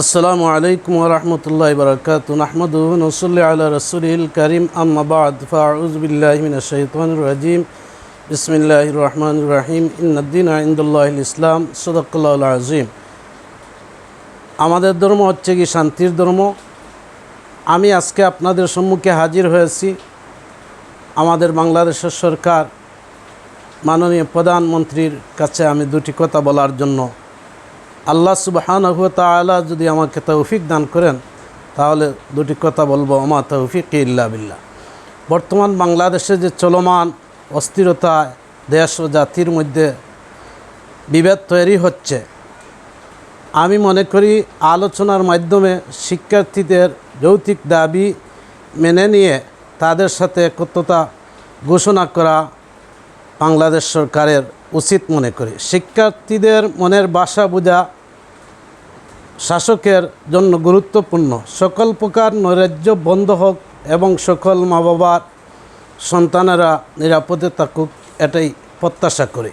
আসসালামু আলাইকুম রহমতুল্লাহ বরকাত নাহমদ নসল্লি আল্লাহ রসুল করিম। আম্মাবাদ ফাউজ বিল্লাহ মিনাশাইতান রাজিম। বিসমিল্লাহ রহমান রাহিম। ইন্দিন আইন্দুল্লাহ ইসলাম। সদকুল্লাহ আজিম আমাদের ধর্ম হচ্ছে কি শান্তির ধর্ম। আমি আজকে আপনাদের সম্মুখে হাজির হয়েছি আমাদের বাংলাদেশের সরকার মাননীয় প্রধানমন্ত্রীর কাছে আমি দুটি কথা বলার জন্য। আল্লাহ সুবাহান তালা যদি আমাকে তৌফিক দান করেন, তাহলে দুটি কথা বলব আমা তৌফিক ইল্লা বিল্লাহ। বর্তমান বাংলাদেশে যে চলমান অস্থিরতা দেশ ও জাতির মধ্যে বিভেদ তৈরি হচ্ছে, আমি মনে করি আলোচনার মাধ্যমে শিক্ষার্থীদের যৌতিক দাবি মেনে নিয়ে তাদের সাথে একত্রতা ঘোষণা করা বাংলাদেশ সরকারের উচিত মনে করি। শিক্ষার্থীদের মনের বাসা বোঝা শাসকের জন্য গুরুত্বপূর্ণ। সকল প্রকার নৈরাজ্য বন্ধ হোক এবং সকল মা বাবার সন্তানেরা নিরাপদে থাকুক, এটাই প্রত্যাশা করি।